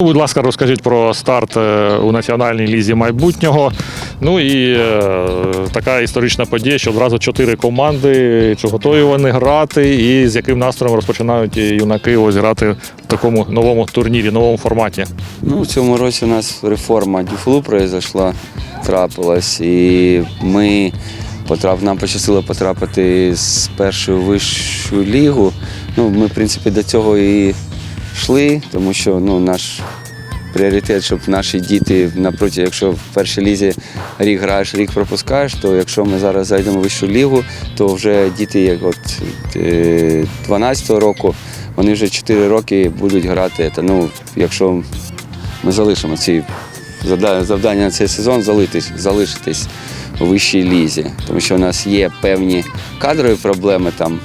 будь ласка, розкажіть про старт е, у національній лізі майбутнього. Ну і е, така історична подія, що одразу чотири команди. Чи готові вони грати, і з яким настроєм розпочинають юнаки ось грати в такому новому турнірі, новому форматі. Ну, в цьому році у нас реформа дюфлу произошла, трапилась, і ми потрап... нам пощастило потрапити з першої вищу лігу. Ну, ми, в принципі, до цього і йшли, тому що ну, наш пріоритет, щоб наші діти напроти, якщо в першій лізі рік граєш, рік пропускаєш, то якщо ми зараз зайдемо в вищу лігу, то вже діти, як от е, 12-го року, вони вже 4 роки будуть грати. Та, ну, якщо ми залишимо ці завдання на цей сезон залитись, залишитись у вищій лізі, тому що у нас є певні кадрові проблеми там,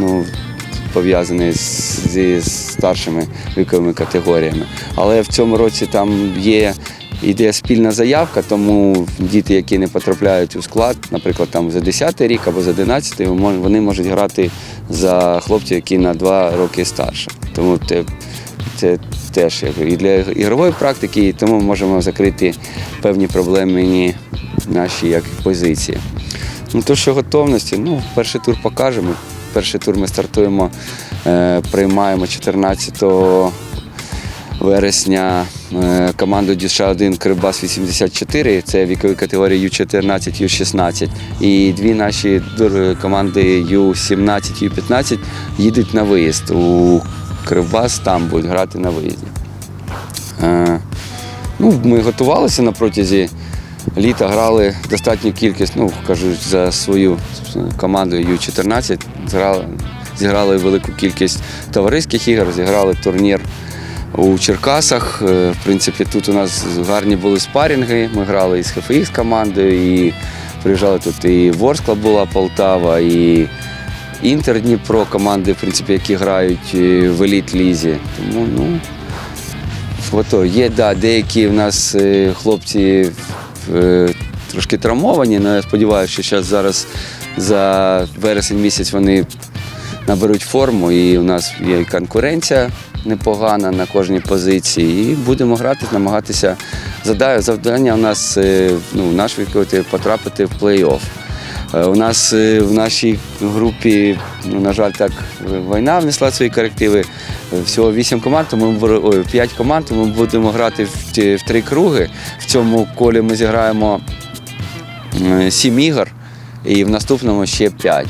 ну, пов'язані з- зі старшими віковими категоріями. Але в цьому році там є. Іде спільна заявка, тому діти, які не потрапляють у склад, наприклад, там за 10 рік або за 11, вмо- вони можуть грати за хлопців, які на 2 роки старше. Тому те, це теж і для ігрової практики, і тому ми можемо закрити певні проблемні наші як позиції. Ну, то, що готовності, ну, перший тур покажемо. Перший тур ми стартуємо, е, приймаємо 14 вересня е, команду Дюша 1 Кривбас 84, це вікові категорії Ю-14, Ю-16. І дві наші команди Ю-17, Ю-15 їдуть на виїзд у Кривбас, там будуть грати на виїзді. Е, Ну, ми готувалися на протязі літа, грали достатню кількість, ну кажу, за свою команду Ю-14 зіграли, зіграли велику кількість товариських ігор, зіграли турнір у Черкасах. Е, В принципі, тут у нас гарні були спарінги. Ми грали із ХФХ з командою, і приїжджали тут і Ворскла була Полтава, і Інтер Дніпро, команди, в принципі, які грають е, в еліт лізі. Тому ну, Ото є, да, деякі в нас е, хлопці трошки травмовані, але я сподіваюся, що зараз, зараз за вересень місяць вони наберуть форму, і у нас є конкуренція непогана на кожній позиції. І будемо грати, намагатися. Завдання у нас е, ну, наш відкрити потрапити в плей-офф. Е, У нас е, в нашій групі, ну, на жаль, так війна внесла свої корективи. Е, Всього 8 команд, тому ой, 5 команд, тому ми будемо грати в, три круги. В цьому колі ми зіграємо 7 ігор, і в наступному ще 5.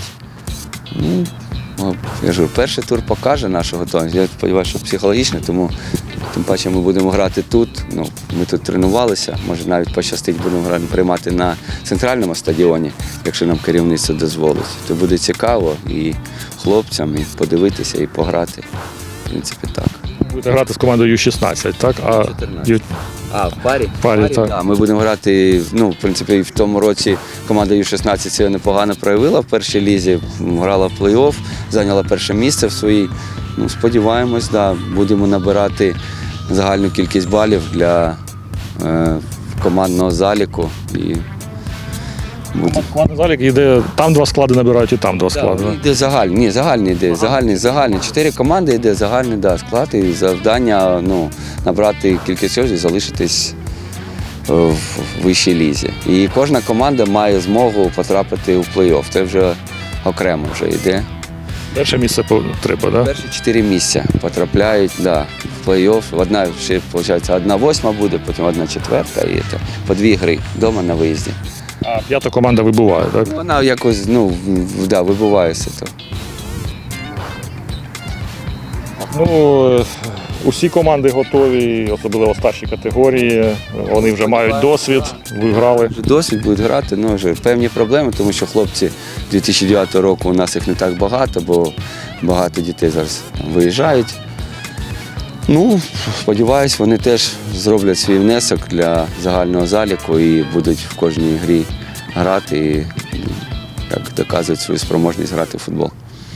Ну, я ж перший тур покаже нашу готовність. Я сподіваюся, що психологічно, тому тим паче ми будемо грати тут. Ну, ми тут тренувалися, може навіть пощастить, будемо грати, приймати на центральному стадіоні, якщо нам керівництво дозволить. То буде цікаво і хлопцям, і подивитися, і пограти. В принципі, так. Будете грати з командою Ю-16, так? А 14. Ю- А, в парі? парі, так. Да, ми будемо грати. Ну, в принципі, в тому році команда Ю-16 себе непогано проявила в першій лізі, грала в плей-офф, зайняла перше місце в своїй. Ну, сподіваємось, да, будемо набирати загальну кількість балів для е, командного заліку. І буде. Складний залік йде, там два склади набирають і там два склади. Да, йде загальний, ні, загальний йде, загальний, загальний. Чотири команди йде загальний да, склад і завдання ну, набрати кількість і залишитись е, в вищій лізі. І кожна команда має змогу потрапити у плей-офф. Це вже окремо вже йде. Перше місце треба, так? Перші чотири місця потрапляють да, в плей-офф. Одна ще виходить, одна восьма буде, потім одна четверта і це, по дві гри вдома на виїзді. А п'ята команда вибуває, так? Вона якось ну, да, вибуває вибувається. То. Ну, е, усі команди готові, особливо старші категорії. Вони вже мають досвід, виграли. Досвід будуть грати, ну вже певні проблеми, тому що хлопці 2009 року у нас їх не так багато, бо багато дітей зараз виїжджають. Ну, сподіваюсь, вони теж зроблять свій внесок для загального заліку і будуть в кожній грі грати і як доказують свою спроможність грати в футбол.